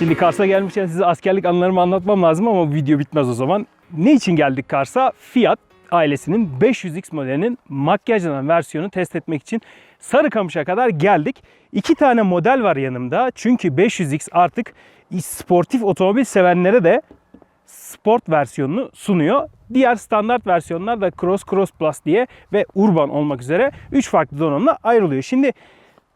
Şimdi Kars'a gelmişken size askerlik anılarımı anlatmam lazım ama bu video bitmez o zaman. Ne için geldik Kars'a? Fiat ailesinin 500X modelinin makyajlanan versiyonu test etmek için Sarıkamış'a kadar geldik. İki tane model var yanımda. Çünkü 500X artık sportif otomobil sevenlere de sport versiyonunu sunuyor. Diğer standart versiyonlar da Cross Cross Plus diye ve Urban olmak üzere 3 farklı donanımla ayrılıyor. Şimdi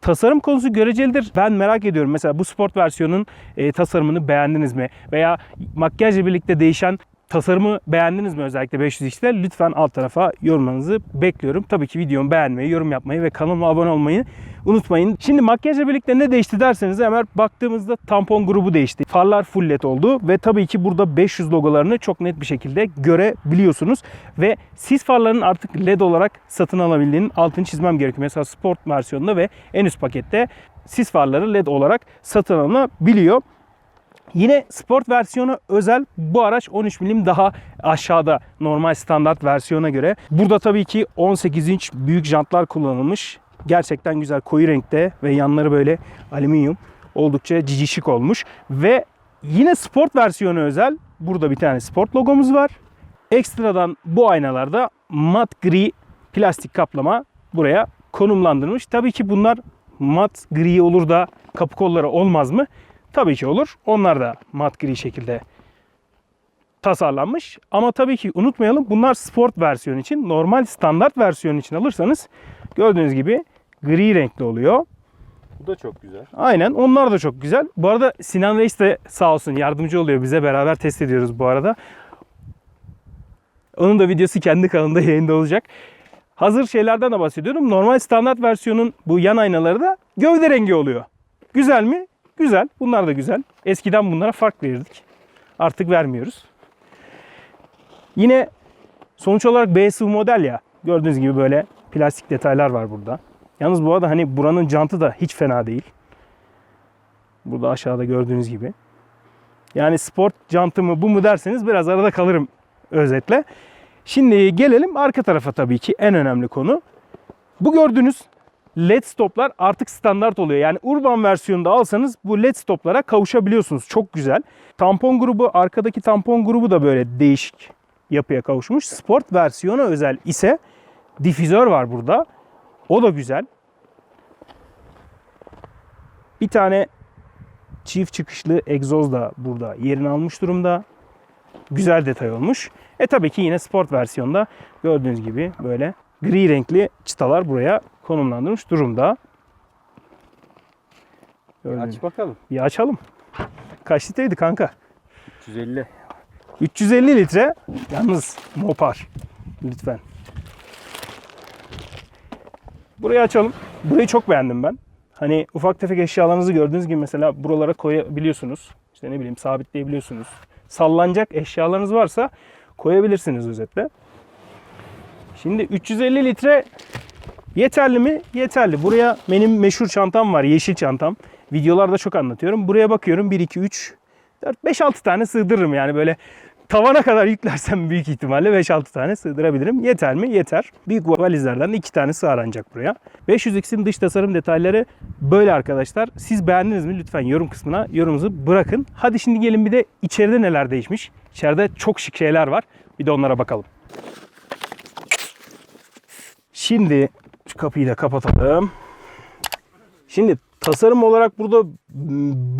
tasarım konusu görecelidir. Ben merak ediyorum mesela bu sport versiyonun e, tasarımını beğendiniz mi? Veya makyajla birlikte değişen tasarımı beğendiniz mi özellikle 500x'te? Lütfen alt tarafa yorumlarınızı bekliyorum. Tabii ki videomu beğenmeyi, yorum yapmayı ve kanalıma abone olmayı unutmayın. Şimdi makyajla birlikte ne değişti derseniz hemen baktığımızda tampon grubu değişti. Farlar full led oldu ve tabii ki burada 500 logolarını çok net bir şekilde görebiliyorsunuz. Ve sis farlarının artık led olarak satın alabildiğinin altını çizmem gerekiyor. Mesela sport versiyonunda ve en üst pakette sis farları led olarak satın alınabiliyor. Yine sport versiyonu özel bu araç 13 milim daha aşağıda normal standart versiyona göre. Burada tabii ki 18 inç büyük jantlar kullanılmış. Gerçekten güzel koyu renkte ve yanları böyle alüminyum. Oldukça cici şık olmuş. Ve yine sport versiyonu özel. Burada bir tane sport logomuz var. Ekstradan bu aynalarda mat gri plastik kaplama buraya konumlandırılmış. Tabii ki bunlar mat gri olur da kapı kolları olmaz mı? Tabii ki olur. Onlar da mat gri şekilde tasarlanmış. Ama tabii ki unutmayalım bunlar sport versiyon için. Normal standart versiyon için alırsanız gördüğünüz gibi gri renkli oluyor. Bu da çok güzel. Aynen onlar da çok güzel. Bu arada Sinan Reis de sağ olsun yardımcı oluyor bize. Beraber test ediyoruz bu arada. Onun da videosu kendi kanalında yayında olacak. Hazır şeylerden de bahsediyorum. Normal standart versiyonun bu yan aynaları da gövde rengi oluyor. Güzel mi? Güzel. Bunlar da güzel. Eskiden bunlara fark verirdik. Artık vermiyoruz. Yine sonuç olarak B sıvı model ya. Gördüğünüz gibi böyle plastik detaylar var burada. Yalnız bu arada hani buranın jantı da hiç fena değil. Burada aşağıda gördüğünüz gibi. Yani sport jantı mı bu mu derseniz biraz arada kalırım özetle. Şimdi gelelim arka tarafa tabii ki en önemli konu. Bu gördüğünüz LED stoplar artık standart oluyor. Yani urban versiyonunda alsanız bu LED stoplara kavuşabiliyorsunuz. Çok güzel. Tampon grubu, arkadaki tampon grubu da böyle değişik yapıya kavuşmuş. Sport versiyona özel ise difüzör var burada. O da güzel. Bir tane çift çıkışlı egzoz da burada yerini almış durumda. Güzel detay olmuş. E tabii ki yine sport versiyonda gördüğünüz gibi böyle gri renkli çıtalar buraya konumlandırmış durumda. Gördüğünüz Aç bakalım. bir açalım. Kaç litreydi kanka? 350. 350 litre. Yalnız Mopar. Lütfen. Burayı açalım. Burayı çok beğendim ben. Hani ufak tefek eşyalarınızı gördüğünüz gibi mesela buralara koyabiliyorsunuz. İşte ne bileyim sabitleyebiliyorsunuz. Sallanacak eşyalarınız varsa koyabilirsiniz özetle. Şimdi 350 litre yeterli mi? Yeterli. Buraya benim meşhur çantam var. Yeşil çantam. Videolarda çok anlatıyorum. Buraya bakıyorum. 1, 2, 3, 4, 5, 6 tane sığdırırım. Yani böyle tavana kadar yüklersem büyük ihtimalle 5-6 tane sığdırabilirim. Yeter mi? Yeter. Büyük valizlerden de 2 tane sığar ancak buraya. 500X'in dış tasarım detayları böyle arkadaşlar. Siz beğendiniz mi? Lütfen yorum kısmına yorumunuzu bırakın. Hadi şimdi gelin bir de içeride neler değişmiş. İçeride çok şık şeyler var. Bir de onlara bakalım. Şimdi şu kapıyı da kapatalım. Şimdi tasarım olarak burada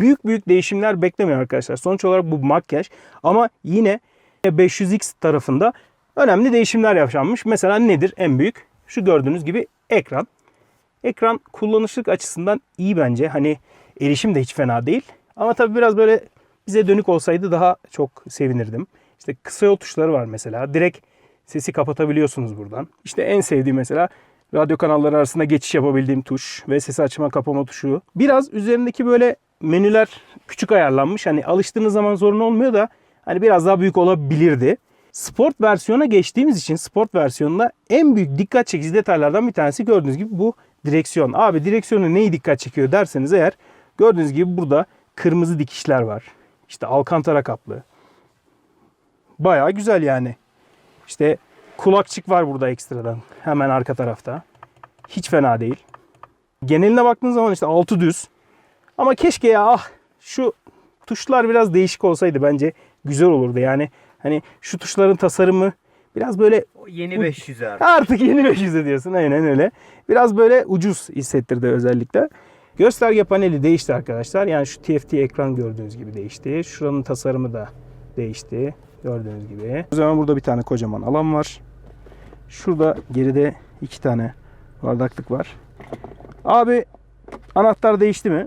büyük büyük değişimler beklemiyor arkadaşlar. Sonuç olarak bu makyaj ama yine 500X tarafında önemli değişimler yaşanmış. Mesela nedir en büyük? Şu gördüğünüz gibi ekran. Ekran kullanışlık açısından iyi bence. Hani erişim de hiç fena değil. Ama tabii biraz böyle bize dönük olsaydı daha çok sevinirdim. İşte kısa yol tuşları var mesela. Direkt sesi kapatabiliyorsunuz buradan. İşte en sevdiğim mesela radyo kanalları arasında geçiş yapabildiğim tuş ve sesi açma kapama tuşu. Biraz üzerindeki böyle menüler küçük ayarlanmış. Hani alıştığınız zaman sorun olmuyor da hani biraz daha büyük olabilirdi. Sport versiyona geçtiğimiz için sport versiyonunda en büyük dikkat çekici detaylardan bir tanesi gördüğünüz gibi bu direksiyon. Abi direksiyonu neyi dikkat çekiyor derseniz eğer gördüğünüz gibi burada kırmızı dikişler var. İşte alkantara kaplı. Bayağı güzel yani. İşte kulakçık var burada ekstradan. Hemen arka tarafta. Hiç fena değil. Geneline baktığınız zaman işte altı düz. Ama keşke ya ah şu tuşlar biraz değişik olsaydı bence güzel olurdu. Yani hani şu tuşların tasarımı biraz böyle Yeni 500 abi. Artık yeni 500 diyorsun aynen öyle. Biraz böyle ucuz hissettirdi özellikle. Gösterge paneli değişti arkadaşlar. Yani şu TFT ekran gördüğünüz gibi değişti. Şuranın tasarımı da değişti. Gördüğünüz gibi. O zaman burada bir tane kocaman alan var. Şurada geride iki tane bardaklık var. Abi anahtar değişti mi?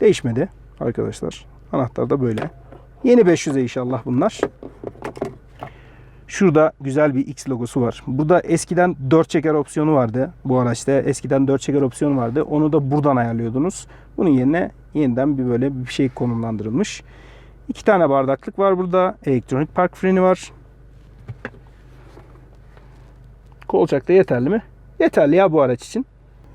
Değişmedi arkadaşlar. Anahtar da böyle. Yeni 500'e inşallah bunlar. Şurada güzel bir X logosu var. Burada eskiden 4 çeker opsiyonu vardı. Bu araçta eskiden 4 çeker opsiyonu vardı. Onu da buradan ayarlıyordunuz. Bunun yerine yeniden bir böyle bir şey konumlandırılmış. İki tane bardaklık var burada. Elektronik park freni var. Kolçak da yeterli mi? Yeterli ya bu araç için.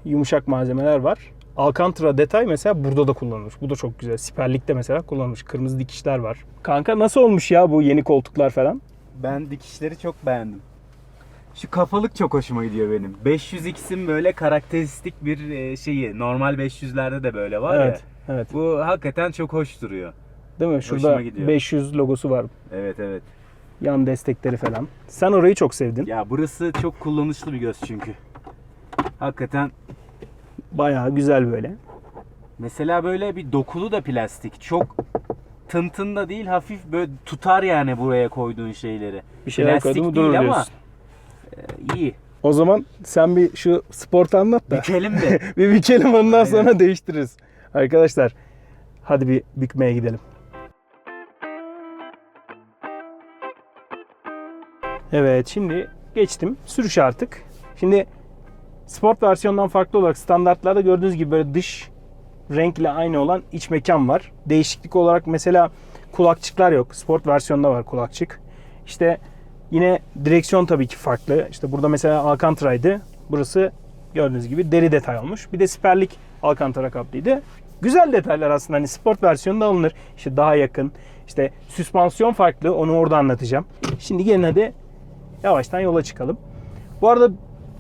Yumuşak malzemeler var. Alcantara detay mesela burada da kullanılmış. Bu da çok güzel. Siperlikte mesela kullanılmış. Kırmızı dikişler var. Kanka nasıl olmuş ya bu yeni koltuklar falan? Ben dikişleri çok beğendim. Şu kafalık çok hoşuma gidiyor benim. 500X'in böyle karakteristik bir e, şeyi. Normal 500'lerde de böyle var Evet. ya. Evet. Bu hakikaten çok hoş duruyor. Değil mi? Şurada gidiyor. 500 logosu var. Evet evet. Yan destekleri falan. Sen orayı çok sevdin. Ya burası çok kullanışlı bir göz çünkü. Hakikaten Bayağı güzel böyle. mesela böyle bir dokulu da plastik. Çok tıntın da değil hafif böyle tutar yani buraya koyduğun şeyleri. Bir şeyler Plastik koydu mu değil ama diyorsun. e, iyi. O zaman sen bir şu sport anlat da. Bükelim de. bir bikelim ondan Aynen. sonra değiştiririz. Arkadaşlar hadi bir bükmeye gidelim. Evet şimdi geçtim. Sürüş artık. Şimdi sport versiyondan farklı olarak standartlarda gördüğünüz gibi böyle dış renkle aynı olan iç mekan var. Değişiklik olarak mesela kulakçıklar yok. Sport versiyonda var kulakçık. İşte yine direksiyon tabii ki farklı. İşte burada mesela Alcantara'ydı. Burası gördüğünüz gibi deri detay olmuş. Bir de siperlik Alcantara kaplıydı. Güzel detaylar aslında hani sport versiyonunda alınır. İşte daha yakın. İşte süspansiyon farklı. Onu orada anlatacağım. Şimdi gelin hadi yavaştan yola çıkalım. Bu arada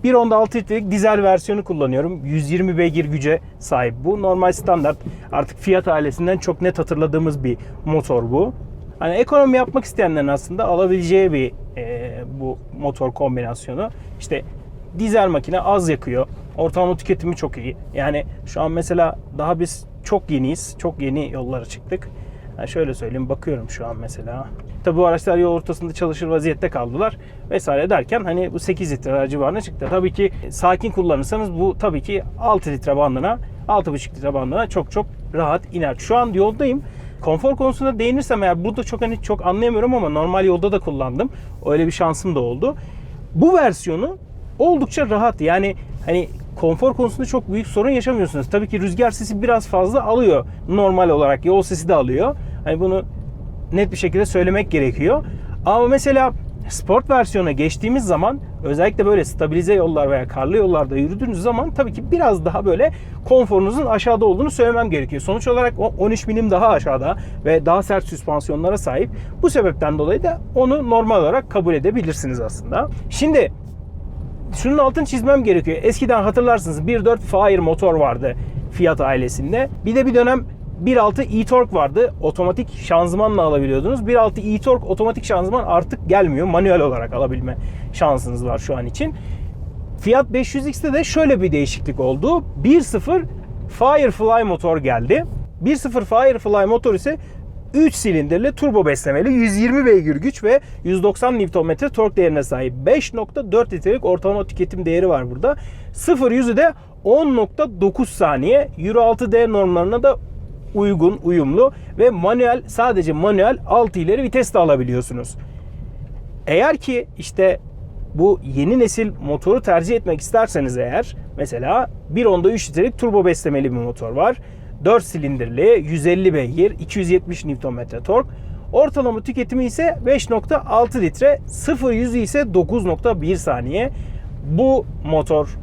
1.6 litrelik dizel versiyonu kullanıyorum. 120 beygir güce sahip bu. Normal standart artık Fiat ailesinden çok net hatırladığımız bir motor bu. Hani ekonomi yapmak isteyenlerin aslında alabileceği bir e, bu motor kombinasyonu. İşte dizel makine az yakıyor. Ortalama tüketimi çok iyi. Yani şu an mesela daha biz çok yeniyiz. Çok yeni yollara çıktık. Yani şöyle söyleyeyim bakıyorum şu an mesela. Tabi bu araçlar yol ortasında çalışır vaziyette kaldılar vesaire derken hani bu 8 litre civarına çıktı. Tabii ki sakin kullanırsanız bu tabii ki 6 litre bandına 6,5 litre bandına çok çok rahat iner. Şu an yoldayım. Konfor konusunda değinirsem eğer burada çok hani çok anlayamıyorum ama normal yolda da kullandım. Öyle bir şansım da oldu. Bu versiyonu oldukça rahat. Yani hani konfor konusunda çok büyük sorun yaşamıyorsunuz. Tabii ki rüzgar sesi biraz fazla alıyor. Normal olarak yol sesi de alıyor. Hani bunu net bir şekilde söylemek gerekiyor. Ama mesela sport versiyona geçtiğimiz zaman özellikle böyle stabilize yollar veya karlı yollarda yürüdüğünüz zaman tabii ki biraz daha böyle konforunuzun aşağıda olduğunu söylemem gerekiyor. Sonuç olarak o 13 milim daha aşağıda ve daha sert süspansiyonlara sahip. Bu sebepten dolayı da onu normal olarak kabul edebilirsiniz aslında. Şimdi şunun altını çizmem gerekiyor. Eskiden hatırlarsınız 1.4 Fire motor vardı Fiat ailesinde. Bir de bir dönem 1.6 e-torque vardı. Otomatik şanzımanla alabiliyordunuz. 1.6 e-torque otomatik şanzıman artık gelmiyor. Manuel olarak alabilme şansınız var şu an için. Fiat 500X'te de şöyle bir değişiklik oldu. 1.0 Firefly motor geldi. 1.0 Firefly motor ise 3 silindirli turbo beslemeli 120 beygir güç ve 190 Nm tork değerine sahip 5.4 litrelik ortalama tüketim değeri var burada. 0 yüzü de 10.9 saniye Euro 6D normlarına da uygun, uyumlu ve manuel sadece manuel 6 ileri vites de alabiliyorsunuz. Eğer ki işte bu yeni nesil motoru tercih etmek isterseniz eğer mesela 1.10'da 3 litrelik turbo beslemeli bir motor var. 4 silindirli, 150 beygir, 270 Nm tork. Ortalama tüketimi ise 5.6 litre, 0 yüzü ise 9.1 saniye. Bu motor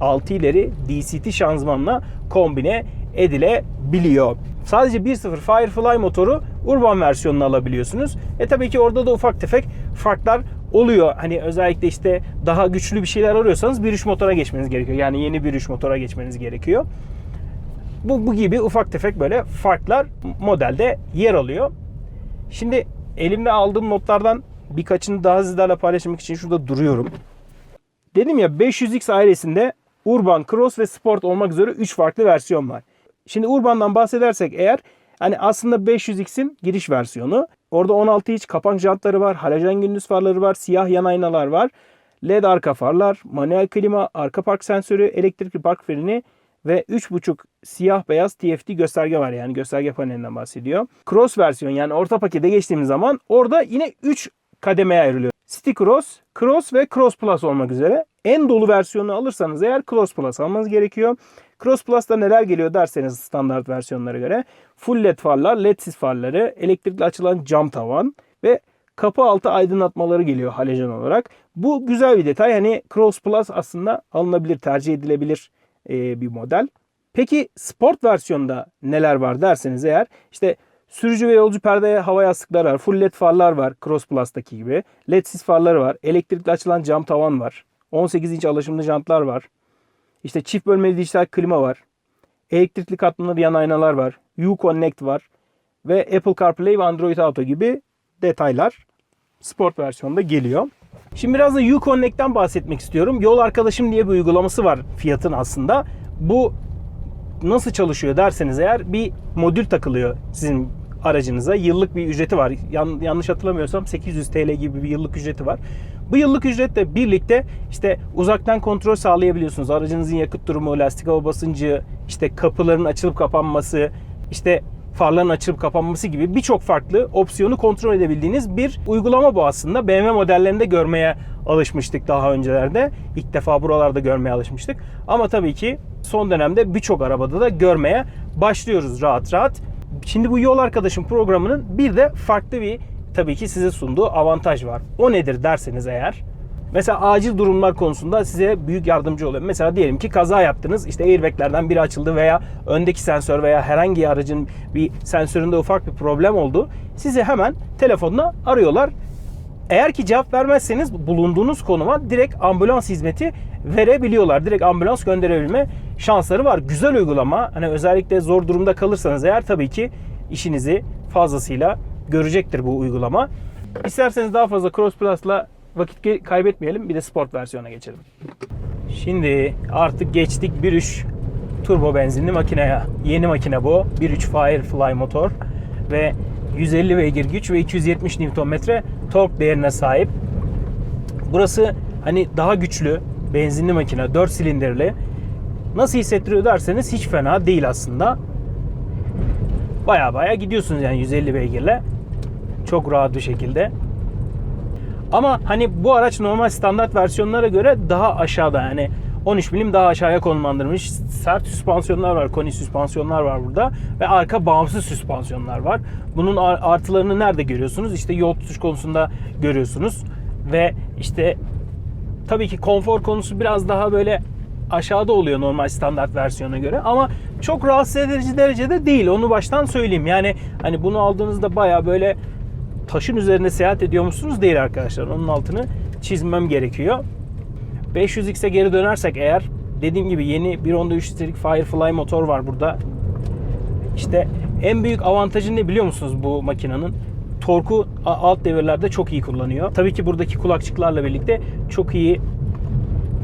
6 ileri DCT şanzımanla kombine edilebiliyor. Sadece 1.0 Firefly motoru urban versiyonunu alabiliyorsunuz. E tabii ki orada da ufak tefek farklar oluyor. Hani özellikle işte daha güçlü bir şeyler arıyorsanız 1.3 motora geçmeniz gerekiyor. Yani yeni 1.3 motora geçmeniz gerekiyor. Bu, bu gibi ufak tefek böyle farklar modelde yer alıyor. Şimdi elimde aldığım notlardan birkaçını daha sizlerle paylaşmak için şurada duruyorum. Dedim ya 500X ailesinde Urban, Cross ve Sport olmak üzere 3 farklı versiyon var. Şimdi Urban'dan bahsedersek eğer hani aslında 500X'in giriş versiyonu. Orada 16 inç kapak jantları var, halojen gündüz farları var, siyah yan aynalar var. LED arka farlar, manuel klima, arka park sensörü, elektrikli park freni ve 3.5 siyah beyaz TFT gösterge var yani gösterge panelinden bahsediyor. Cross versiyon yani orta pakete geçtiğimiz zaman orada yine 3 kademeye ayrılıyor. City Cross, Cross ve Cross Plus olmak üzere. En dolu versiyonu alırsanız eğer Cross Plus almanız gerekiyor. Cross Plus'ta neler geliyor derseniz standart versiyonlara göre. Full LED farlar, LED'siz farları, elektrikli açılan cam tavan ve kapı altı aydınlatmaları geliyor halojen olarak. Bu güzel bir detay. Hani Cross Plus aslında alınabilir, tercih edilebilir bir model. Peki sport versiyonda neler var derseniz eğer işte sürücü ve yolcu perdeye hava yastıkları var. Full led farlar var Cross Plus'taki gibi. LED'siz farları var. Elektrikli açılan cam tavan var. 18 inç alaşımlı jantlar var. İşte çift bölmeli dijital klima var. Elektrikli katlanır yan aynalar var. U-Connect var. Ve Apple CarPlay ve Android Auto gibi detaylar sport versiyonda geliyor. Şimdi biraz da U-Connect'ten bahsetmek istiyorum. Yol Arkadaşım diye bir uygulaması var Fiat'ın aslında. Bu nasıl çalışıyor derseniz eğer bir modül takılıyor sizin aracınıza. Yıllık bir ücreti var. Yan- yanlış hatırlamıyorsam 800 TL gibi bir yıllık ücreti var. Bu yıllık ücretle birlikte işte uzaktan kontrol sağlayabiliyorsunuz. Aracınızın yakıt durumu, lastik hava basıncı, işte kapıların açılıp kapanması, işte farların açılıp kapanması gibi birçok farklı opsiyonu kontrol edebildiğiniz bir uygulama bu aslında. BMW modellerinde görmeye alışmıştık daha öncelerde. İlk defa buralarda görmeye alışmıştık. Ama tabii ki son dönemde birçok arabada da görmeye başlıyoruz rahat rahat. Şimdi bu yol arkadaşım programının bir de farklı bir tabii ki size sunduğu avantaj var. O nedir derseniz eğer Mesela acil durumlar konusunda size büyük yardımcı oluyor. Mesela diyelim ki kaza yaptınız. işte airbaglerden biri açıldı veya öndeki sensör veya herhangi bir aracın bir sensöründe ufak bir problem oldu. Sizi hemen telefonla arıyorlar. Eğer ki cevap vermezseniz bulunduğunuz konuma direkt ambulans hizmeti verebiliyorlar. Direkt ambulans gönderebilme şansları var. Güzel uygulama. Hani özellikle zor durumda kalırsanız eğer tabii ki işinizi fazlasıyla görecektir bu uygulama. İsterseniz daha fazla Cross Plus'la vakit kaybetmeyelim. Bir de sport versiyona geçelim. Şimdi artık geçtik 1.3 turbo benzinli makineye. Yeni makine bu. 1.3 Firefly motor ve 150 beygir güç ve 270 Nm tork değerine sahip. Burası hani daha güçlü benzinli makine 4 silindirli. Nasıl hissettiriyor derseniz hiç fena değil aslında. Baya baya gidiyorsunuz yani 150 beygirle. Çok rahat bir şekilde. Ama hani bu araç normal standart versiyonlara göre daha aşağıda yani 13 milim daha aşağıya konumlandırılmış sert süspansiyonlar var, koni süspansiyonlar var burada ve arka bağımsız süspansiyonlar var. Bunun ar- artılarını nerede görüyorsunuz? İşte yol tutuş konusunda görüyorsunuz ve işte tabii ki konfor konusu biraz daha böyle aşağıda oluyor normal standart versiyona göre ama çok rahatsız edici derecede değil onu baştan söyleyeyim. Yani hani bunu aldığınızda baya böyle taşın üzerinde seyahat ediyormuşsunuz değil arkadaşlar. Onun altını çizmem gerekiyor. 500X'e geri dönersek eğer dediğim gibi yeni 1.3 litrelik Firefly motor var burada. İşte en büyük avantajı ne biliyor musunuz bu makinenin? Torku alt devirlerde çok iyi kullanıyor. Tabii ki buradaki kulakçıklarla birlikte çok iyi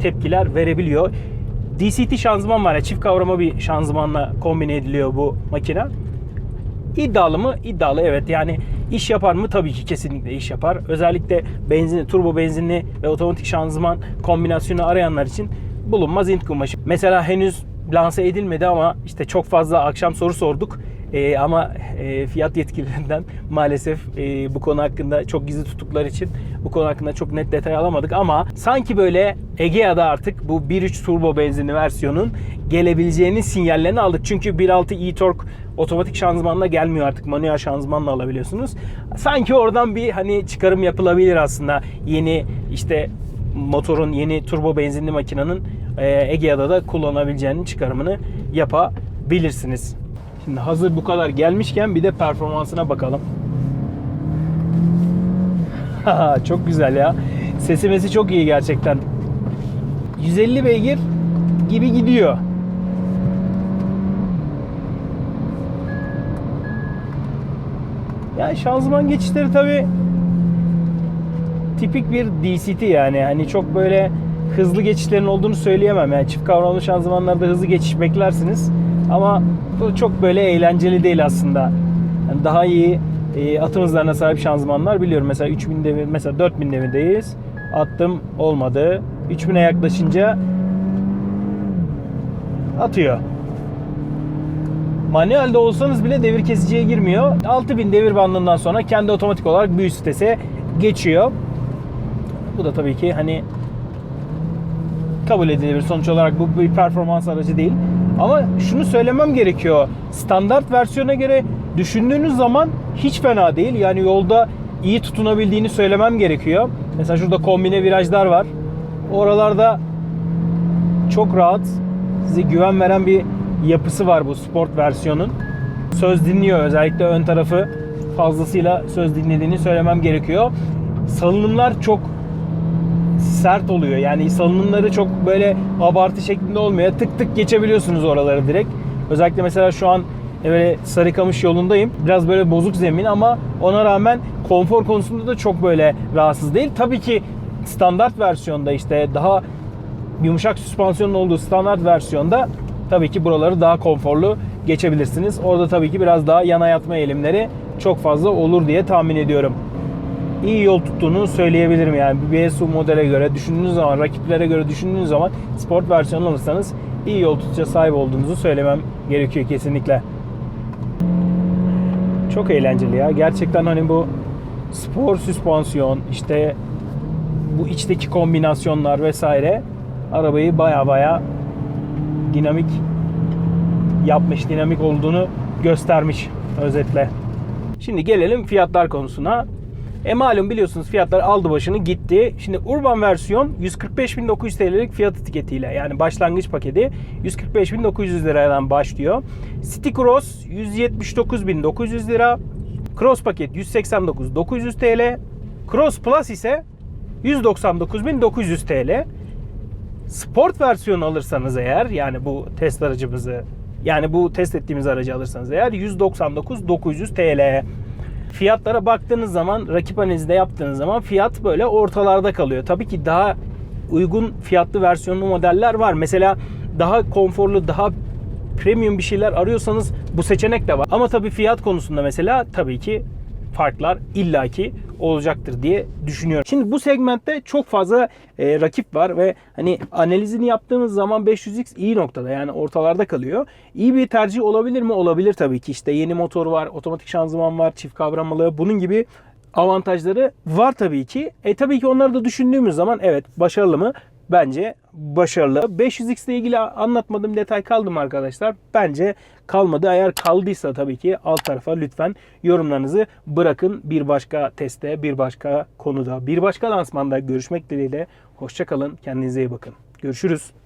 tepkiler verebiliyor. DCT şanzıman var ya çift kavrama bir şanzımanla kombine ediliyor bu makine. İddialı mı? İddialı evet. Yani iş yapar mı? Tabii ki kesinlikle iş yapar. Özellikle benzin, turbo benzinli ve otomatik şanzıman kombinasyonu arayanlar için bulunmaz int kumaşı. Mesela henüz lanse edilmedi ama işte çok fazla akşam soru sorduk. Ee, ama e, fiyat yetkililerinden maalesef e, bu konu hakkında çok gizli tuttukları için bu konu hakkında çok net detay alamadık ama sanki böyle Egea'da artık bu 1.3 turbo benzinli versiyonun gelebileceğinin sinyallerini aldık. Çünkü 1.6 e-torque otomatik şanzımanla gelmiyor artık manuel şanzımanla alabiliyorsunuz. Sanki oradan bir hani çıkarım yapılabilir aslında yeni işte motorun yeni turbo benzinli makinenin e, Egea'da da kullanabileceğinin çıkarımını yapabilirsiniz. Şimdi hazır bu kadar gelmişken bir de performansına bakalım. çok güzel ya. Sesimesi çok iyi gerçekten. 150 beygir gibi gidiyor. Yani şanzıman geçişleri tabi tipik bir DCT yani. Hani çok böyle hızlı geçişlerin olduğunu söyleyemem. Yani çift kavramlı şanzımanlarda hızlı geçiş beklersiniz. Ama bu çok böyle eğlenceli değil aslında. Yani daha iyi e, atım hızlarına sahip şanzımanlar biliyorum. Mesela 3000 devir, mesela 4000 devirdeyiz. Attım olmadı. 3000'e yaklaşınca atıyor. Manuelde olsanız bile devir kesiciye girmiyor. 6000 devir bandından sonra kendi otomatik olarak bir üst vitese geçiyor. Bu da tabii ki hani kabul edilebilir. Sonuç olarak bu bir performans aracı değil. Ama şunu söylemem gerekiyor. Standart versiyona göre düşündüğünüz zaman hiç fena değil. Yani yolda iyi tutunabildiğini söylemem gerekiyor. Mesela şurada kombine virajlar var. Oralarda çok rahat, size güven veren bir yapısı var bu sport versiyonun. Söz dinliyor özellikle ön tarafı fazlasıyla söz dinlediğini söylemem gerekiyor. Salınımlar çok sert oluyor. Yani salınımları çok böyle abartı şeklinde olmuyor. Tık tık geçebiliyorsunuz oraları direkt. Özellikle mesela şu an böyle Sarıkamış yolundayım. Biraz böyle bozuk zemin ama ona rağmen konfor konusunda da çok böyle rahatsız değil. Tabii ki standart versiyonda işte daha yumuşak süspansiyonun olduğu standart versiyonda tabii ki buraları daha konforlu geçebilirsiniz. Orada tabii ki biraz daha yana yatma eğilimleri çok fazla olur diye tahmin ediyorum. İyi yol tuttuğunu söyleyebilirim yani bir BSU modele göre düşündüğünüz zaman rakiplere göre düşündüğünüz zaman sport versiyonu alırsanız iyi yol tutuşa sahip olduğunuzu söylemem gerekiyor kesinlikle. Çok eğlenceli ya. Gerçekten hani bu spor süspansiyon işte bu içteki kombinasyonlar vesaire arabayı baya baya dinamik yapmış, dinamik olduğunu göstermiş özetle. Şimdi gelelim fiyatlar konusuna. E malum biliyorsunuz fiyatlar aldı başını gitti. Şimdi urban versiyon 145.900 TL'lik fiyat etiketiyle yani başlangıç paketi 145.900 liradan başlıyor. City Cross 179.900 lira. Cross paket 189.900 TL. Cross Plus ise 199.900 TL. Sport versiyonu alırsanız eğer yani bu test aracımızı yani bu test ettiğimiz aracı alırsanız eğer 199.900 TL. Fiyatlara baktığınız zaman rakip analizde yaptığınız zaman fiyat böyle ortalarda kalıyor. Tabii ki daha uygun fiyatlı versiyonlu modeller var. Mesela daha konforlu, daha premium bir şeyler arıyorsanız bu seçenek de var. Ama tabii fiyat konusunda mesela tabii ki farklar illaki olacaktır diye düşünüyorum. Şimdi bu segmentte çok fazla e, rakip var ve hani analizini yaptığımız zaman 500X iyi noktada yani ortalarda kalıyor. İyi bir tercih olabilir mi? Olabilir tabii ki. İşte yeni motor var, otomatik şanzıman var, çift kavramalı bunun gibi avantajları var tabii ki. E tabii ki onları da düşündüğümüz zaman evet başarılı mı? Bence başarılı. 500X ile ilgili anlatmadığım detay kaldı mı arkadaşlar? Bence kalmadı. Eğer kaldıysa tabii ki alt tarafa lütfen yorumlarınızı bırakın. Bir başka testte, bir başka konuda, bir başka lansmanda görüşmek dileğiyle. Hoşçakalın. Kendinize iyi bakın. Görüşürüz.